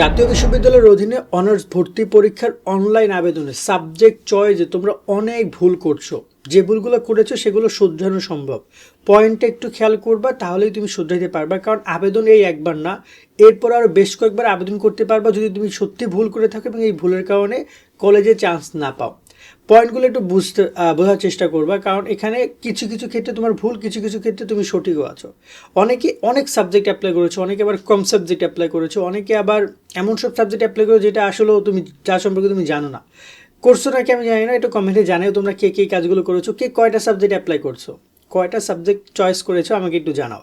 জাতীয় বিশ্ববিদ্যালয়ের অধীনে অনার্স ভর্তি পরীক্ষার অনলাইন আবেদনে সাবজেক্ট চয়েসে তোমরা অনেক ভুল করছ। যে ভুলগুলো করেছ সেগুলো শুধরানো সম্ভব। পয়েন্টটা একটু খেয়াল করবা, তাহলেই তুমি শুধরাইতে পারবা। কারণ আবেদন এই একবার না, এরপর আরও বেশ কয়েকবার আবেদন করতে পারবা যদি তুমি সত্যি ভুল করে থাকো এবং এই ভুলের কারণে কলেজে চান্স না পাও। পয়েন্টগুলো একটু বুঝতে বোঝার চেষ্টা করবা, কারণ এখানে কিছু কিছু ক্ষেত্রে তোমার ভুল, কিছু কিছু ক্ষেত্রে তুমি সঠিকও আছো। অনেকে অনেক সাবজেক্ট অ্যাপ্লাই করেছ, অনেকে আবার কম সাবজেক্ট অ্যাপ্লাই করেছ, অনেকে আবার এমন সব সাবজেক্ট অ্যাপ্লাই করেছ যেটা আসলেও তুমি, যা সম্পর্কে তুমি জানো না। করছ নাকি আমি জানি না, একটু কমেন্টে জানাও তোমরা কে কে কাজগুলো করেছ, কে কয়টা সাবজেক্ট অ্যাপ্লাই করছ। কয়টা সাবজেক্ট চয়েস করেছ, আমাকে একটু জানাও।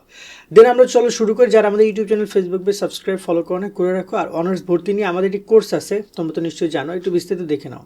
দেন আমরা চলো শুরু করি, যারা আমাদের YouTube channel Facebook page subscribe follow করো করে রাখো। আর অনার্স ভর্তি নিয়ে আমাদের একটি কোর্স আছে, তোমরা তো নিশ্চয়ই জানো, একটু বিস্তারিত দেখে নাও।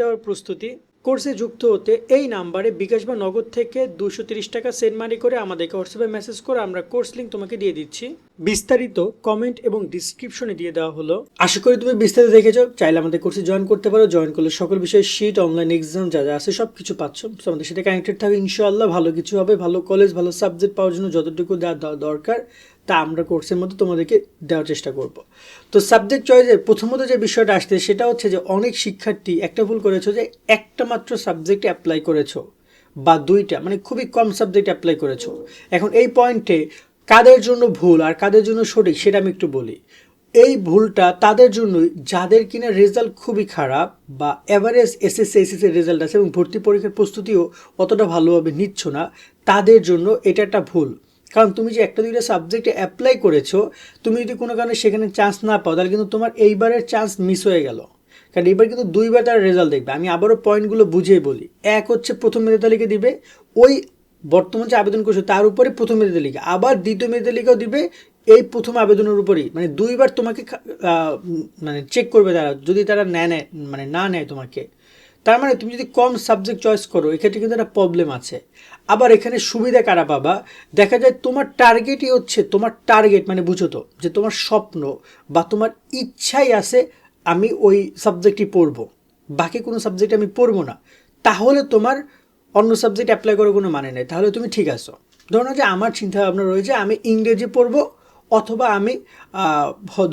দেওয়ার প্রস্তুতি কোর্সে যুক্ত হতে এই নাম্বারে বিকাশ বা নগদ থেকে দুশো তিরিশ টাকা সেন্ড মানি করে আমাদেরকে হোয়াটসঅ্যাপে মেসেজ করে আমরা কোর্স লিঙ্ক তোমাকে দিয়ে দিচ্ছি। বিস্তারিত কমেন্ট এবং ডিসক্রিপশনে দিয়ে দেওয়া হলো। আশা করি তুমি বিস্তারিত দেখেছ। চাইলে আমাদের কোর্সে জয়েন করতে পারো। জয়েন করলে সকল বিষয়ে শিট অনলাইন এক্সাম যা যা আছে সব কিছু পাচ্ছ। তো আমাদের সাথে কানেক্টেড থাকবে ইনশাআল্লাহ ভালো কিছু হবে। ভালো কলেজ ভালো সাবজেক্ট পাওয়ার জন্য যতটুকু দেওয়া দরকার। তা আমরা কোর্সের মধ্যে তোমাদেরকে দেওয়ার চেষ্টা করব। তো সাবজেক্ট চয়েসে প্রথমত যে বিষয়টা আসছে, সেটা হচ্ছে যে অনেক শিক্ষার্থী একটা ভুল করেছ যে একটা মাত্র সাবজেক্টে অ্যাপ্লাই করেছ বা দুইটা মানে খুবই কম সাবজেক্ট অ্যাপ্লাই করেছ। এখন এই পয়েন্টে কাদের জন্য ভুল আর কাদের জন্য সঠিক সেটা আমি একটু বলি। এই ভুলটা তাদের জন্যই, যাদের কিনা রেজাল্ট খুবই খারাপ বা অ্যাভারেজ এসএসসি এসএসসি রেজাল্ট আছে এবং ভর্তি পরীক্ষার প্রস্তুতিও অতটা ভালোভাবে নিচ্ছ না, তাদের জন্য এটা একটা ভুল। কারণ তুমি যে একটা দুইটা সাবজেক্টে অ্যাপ্লাই করেছ, তুমি যদি কোনো কারণে সেখানে চান্স না পাও, তাহলে কিন্তু তোমার এইবারের চান্স মিস হয়ে গেল। কারণ এবার কিন্তু দুইবার তার রেজাল্ট দেখবে। আমি আবারও পয়েন্টগুলো বুঝিয়ে বলি। এক হচ্ছে প্রথম মেধা তালিকা দিবে, ওই বর্তমান যে আবেদন করছ তার উপরে প্রথম মেধা তালিকা। আবার দ্বিতীয় মেধা তালিকাও দিবে, এই প্রথম আবেদনের উপরেই। মানে দুইবার তোমাকে মানে চেক করবে তারা, যদি তারা নেয় মানে না নেয় তোমাকে। তার মানে তুমি যদি কম সাবজেক্ট চয়েস করো, এক্ষেত্রে কিন্তু একটা প্রবলেম আছে। আবার এখানে সুবিধা কারা পাবা? দেখা যায় তোমার টার্গেটই হচ্ছে তোমার টার্গেট মানে বুঝো তো, যে তোমার স্বপ্ন বা তোমার ইচ্ছাই আছে আমি ওই সাবজেক্টটি পড়ব। বাকি কোনো সাবজেক্ট আমি পড়ব না। তাহলে তোমার অন্য সাবজেক্ট অ্যাপ্লাই করার কোনো মানে নেই। তাহলে তুমি ঠিক আছো। ধরো যে আমার চিন্তা ভাবনা রয়েছে, আমি ইংরেজি পড়ব অথবা আমি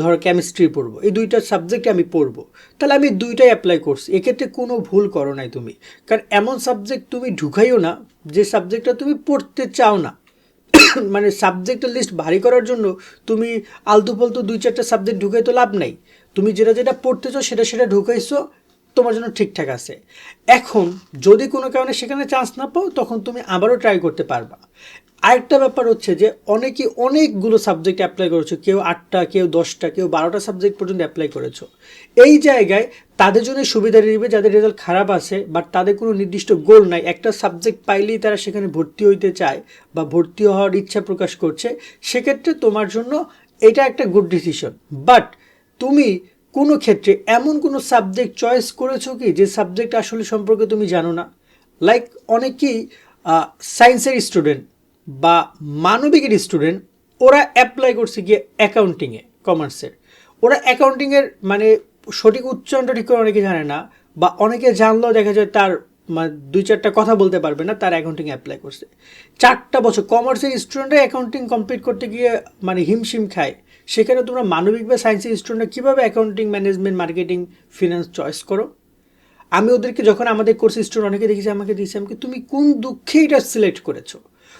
ধর কেমিস্ট্রি পড়ব। এই দুইটা সাবজেক্টে আমি পড়ব। তাহলে আমি দুইটাই অ্যাপ্লাই করছি। এক্ষেত্রে কোনো ভুল করো নাই তুমি। কারণ এমন সাবজেক্ট তুমি ঢুকাইও না, যে সাবজেক্টটা তুমি পড়তে চাও না। মানে সাবজেক্টের লিস্ট ভারী করার জন্য তুমি আলতু ফালতু দুই চারটা সাবজেক্ট ঢুকাই তো লাভ নাই। তুমি যেটা যেটা পড়তেছো সেটা সেটা ঢুকাইছো, তোমার জন্য ঠিকঠাক আছে। এখন যদি কোনো কারণে সেখানে চান্স না পাও, তখন তুমি আবারও ট্রাই করতে পারবা। আরেকটা ব্যাপার হচ্ছে যে অনেকে অনেকগুলো সাবজেক্ট অ্যাপ্লাই করেছ, কেউ আটটা, কেউ দশটা, কেউ বারোটা সাবজেক্ট পর্যন্ত অ্যাপ্লাই করেছ। এই জায়গায় তাদের জন্য সুবিধা নেবে, যাদের রেজাল্ট খারাপ আছে বাট তাদের কোনো নির্দিষ্ট গোল নাই। একটা সাবজেক্ট পাইলেই তারা সেখানে ভর্তি হইতে চায় বা ভর্তি হওয়ার ইচ্ছা প্রকাশ করছে, সেক্ষেত্রে তোমার জন্য এটা একটা গুড ডিসিশন বাট তুমি কোনো ক্ষেত্রে এমন কোনো সাবজেক্ট চয়েস করেছ কি, যে সাবজেক্ট আসলে সম্পর্কে তুমি জানো না? লাইক অনেকেই সায়েন্সের স্টুডেন্ট বা মানবিকের স্টুডেন্ট ওরা অ্যাপ্লাই করছে গিয়ে অ্যাকাউন্টিংয়ে কমার্সের ওরা অ্যাকাউন্টিংয়ের মানে সঠিক উচ্চারণটা ঠিক করে অনেকে জানে না, বা অনেকে জানলেও দেখা যায় তার দুই চারটা কথা বলতে পারবে না, তার অ্যাকাউন্টিং অ্যাপ্লাই করছে। চারটা বছর কমার্সের স্টুডেন্টরা অ্যাকাউন্টিং কমপ্লিট করতে গিয়ে মানে হিমশিম খায়। সেখানে তোমরা মানবিক বা সায়েন্সের স্টুডেন্টরা কীভাবে accounting management marketing finance choice করো? আমি ওদেরকে যখন আমাদের কোর্স স্টুডেন্ট অনেকে দেখেছি, আমাকে দিয়েছি, আমাকে তুমি কোন দুঃখে এটা সিলেক্ট করেছ?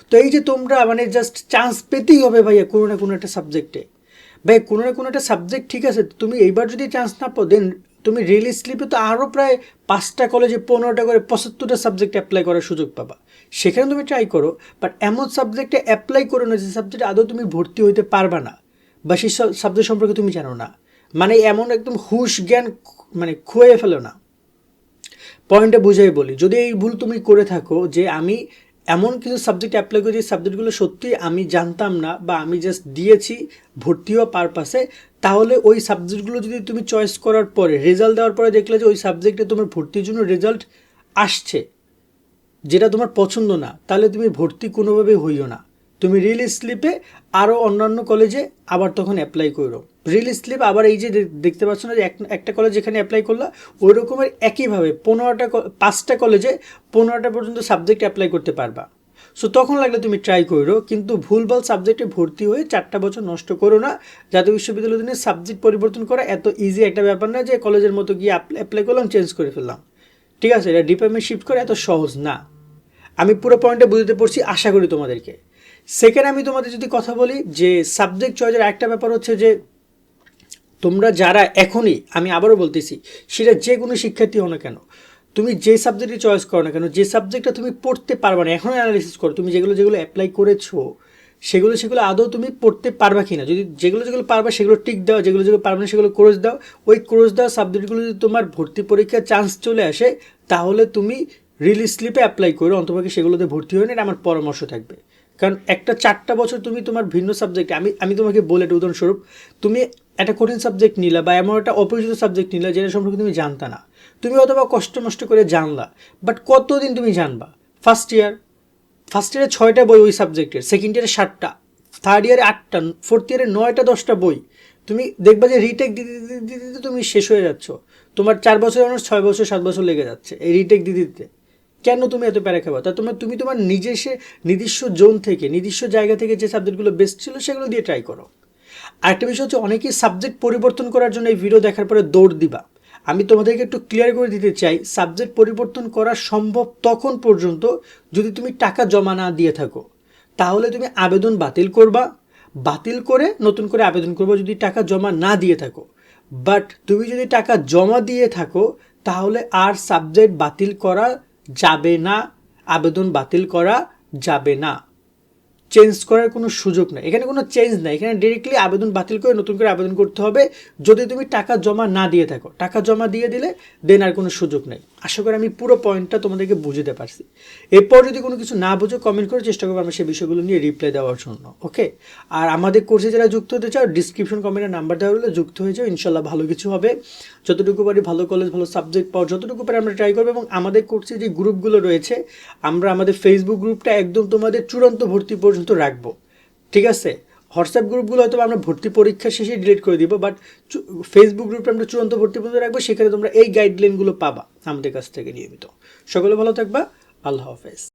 তো এই যে তোমরা মানে জাস্ট চান্স পেতেই হবে ভাইয়া কোনো না কোনো একটা সাবজেক্টে ভাই, কোনো না কোনো একটা সাবজেক্ট ঠিক আছে, তুমি এইবার যদি চান্স না পাও দেন তুমি রিয়েলি স্লিপে তো আরও প্রায় পাঁচটা কলেজে পনেরোটা করে পঁচাত্তরটা সাবজেক্ট অ্যাপ্লাই করার সুযোগ পাবা। সেখানে তুমি ট্রাই করো বাট এমন সাবজেক্টে অ্যাপ্লাই করো না যে সাবজেক্টে আদৌ তুমি ভর্তি হইতে পারবা না, বা সেই সাবজেক্ট সম্পর্কে তুমি জানো না। মানে এমন একদম হুশ জ্ঞান মানে খুয়ে ফেলো না। পয়েন্টটা বুঝাই বলি, যদি এই ভুল তুমি করে থাকো যে আমি এমন কিছু সাবজেক্ট অ্যাপ্লাই করি যে সাবজেক্টগুলো সত্যি আমি জানতাম না বা আমি জাস্ট দিয়েছি ভর্তি হওয়া পারপাসে তাহলে ওই সাবজেক্টগুলো যদি তুমি চয়েস করার পরে রেজাল্ট দেওয়ার পরে দেখলে যে ওই সাবজেক্টে তোমার ভর্তির জন্য রেজাল্ট আসছে, যেটা তোমার পছন্দ না, তাহলে তুমি ভর্তি কোনোভাবেই হইও না। তুমি রিল স্লিপে আরও অন্যান্য কলেজে আবার তখন অ্যাপ্লাই করো। রিল স্লিপ আবার এই যে দেখতে পাচ্ছ না যে এক- একটা কলেজ যেখানে অ্যাপ্লাই করলা ওই রকমের একইভাবে পনেরোটা পাঁচটা কলেজে পনেরোটা পর্যন্ত সাবজেক্ট অ্যাপ্লাই করতে পারবা। সো তখন লাগলে তুমি ট্রাই করো, কিন্তু ভুলভাল সাবজেক্টে ভর্তি হয়ে চারটা বছর নষ্ট করো না। জাতীয় বিশ্ববিদ্যালয় দিনে সাবজেক্ট পরিবর্তন করা এত ইজি একটা ব্যাপার না যে কলেজের মতো গিয়ে অ্যাপ্লাই করলাম চেঞ্জ করে ফেললাম। ঠিক আছে, এটা ডিপার্টমেন্ট শিফট করা এত সহজ না। আমি পুরো পয়েন্টটা বুঝতে পারছি আশা করি তোমাদেরকে। সেকেন্ড আমি তোমাদের যদি কথা বলি, যে সাবজেক্ট চয়েসের একটা ব্যাপার হচ্ছে যে, তোমরা যারা এখনই, আমি আবারও বলতেছি, সেটা যে কোনো শিক্ষার্থী হও না কেন, তুমি যে সাবজেক্টে চয়েস করো না কেন, যে সাবজেক্টটা তুমি পড়তে পারবে না, এখনই অ্যানালিসিস করো, তুমি যেগুলো যেগুলো অ্যাপ্লাই করেছ, সেগুলো সেগুলো আদৌ তুমি পড়তে পারবা কি না যদি যেগুলো যেগুলো পারবা, সেগুলো টিক দাও, যেগুলো যেগুলো পারবে না, সেগুলো ক্রোজ দাও, ওই ক্রোজ দেওয়া সাবজেক্টগুলো যদি তোমার ভর্তি পরীক্ষার চান্স চলে আসে, তাহলে তুমি রিলিজ স্লিপে অ্যাপ্লাই করো, অন্তপক্ষে সেগুলোতে ভর্তি হয়ে না এটা আমার পরামর্শ থাকবে। কারণ একটা চারটা বছর তুমি তোমার ভিন্ন সাবজেক্টে আমি আমি তোমাকে বলে একটা উদাহরণস্বরূপ, তুমি একটা কঠিন সাবজেক্ট নিলা বা এমন একটা অপরিচিত সাবজেক্ট নিলা যেটা সম্পর্কে তুমি জানতা না। তুমি অথবা কষ্ট মষ্ট করে জানলা বাট কতদিন তুমি জানবা? ফার্স্ট ইয়ার ফার্স্ট ইয়ারে ছয়টা বই ওই সাবজেক্টের সেকেন্ড ইয়ারে সাতটা থার্ড ইয়ারে আটটা ফোর্থ ইয়ারে নয়টা, দশটা বই। তুমি দেখবা যে রিটেক দিতে দিতে দিতে তুমি শেষ হয়ে যাচ্ছ। তোমার চার বছর অনার্স ছয় বছর, সাত বছর লেগে যাচ্ছে এই রিটেক দিতে দিতে। কেন তুমি এত প্যারা খাবা? তা তোমার তুমি তোমার নিজস্ব নির্দিষ্ট জোন থেকে, নির্দিষ্ট জায়গা থেকে যে সাবজেক্টগুলো বেস্ট ছিল সেগুলো দিয়ে ট্রাই করো। আরেকটা বিষয় হচ্ছে অনেকেই সাবজেক্ট পরিবর্তন করার জন্য এই ভিডিও দেখার পরে দৌড় দিবা। আমি তোমাদেরকে একটু ক্লিয়ার করে দিতে চাই সাবজেক্ট পরিবর্তন করা সম্ভব তখন পর্যন্ত যদি তুমি টাকা জমা না দিয়ে থাকো। তাহলে তুমি আবেদন বাতিল করবা। বাতিল করে নতুন করে আবেদন করবা যদি টাকা জমা না দিয়ে থাকো। বাট তুমি যদি টাকা জমা দিয়ে থাকো, তাহলে আর সাবজেক্ট বাতিল করা যাবে না, আবেদন বাতিল করা যাবে না। চেঞ্জ করার কোনো সুযোগ নেই। এখানে কোনো চেঞ্জ নেই। এখানে ডিরেক্টলি আবেদন বাতিল করে নতুন করে আবেদন করতে হবে। যদি তুমি টাকা জমা না দিয়ে থাকো, টাকা জমা দিয়ে দিলে দেন আর কোনো সুযোগ নেই। আশা করি আমি পুরো পয়েন্টটা তোমাদেরকে বুঝতে পারছি। এরপর যদি কোনো কিছু না বুঝো কমেন্ট করে চেষ্টা করব আমরা সেই বিষয়গুলো নিয়ে রিপ্লাই দেওয়ার জন্য ওকে আর আমাদের কোর্সে যারা যুক্ত হতে চাও ডিসক্রিপশন কমেন্টে নাম্বার দেওয়া হলে যুক্ত হয়ে যাও, ইনশাল্লাহ ভালো কিছু হবে। যতটুকু পারি ভালো কলেজ ভালো সাবজেক্ট পাওয়ার যতটুকু পারি আমরা ট্রাই করব এবং আমাদের কোর্সে যে গ্রুপগুলো রয়েছে, আমরা আমাদের ফেসবুক গ্রুপটা একদম তোমাদের চূড়ান্ত ভর্তি পর্যন্ত রাখব, ঠিক আছে? হোয়াটসঅ্যাপ গ্রুপগুলো হয়তো আমরা ভর্তি পরীক্ষা শেষে ডিলিট করে দিব বাট ফেসবুক গ্রুপে আমরা চূড়ান্ত ভর্তি পর্যন্ত রাখব সেখানে তোমরা এই গাইডলাইনগুলো পাবা আমাদের কাছ থেকে নিয়মিত। সকলে ভালো থাকবা, আল্লাহ হাফেজ।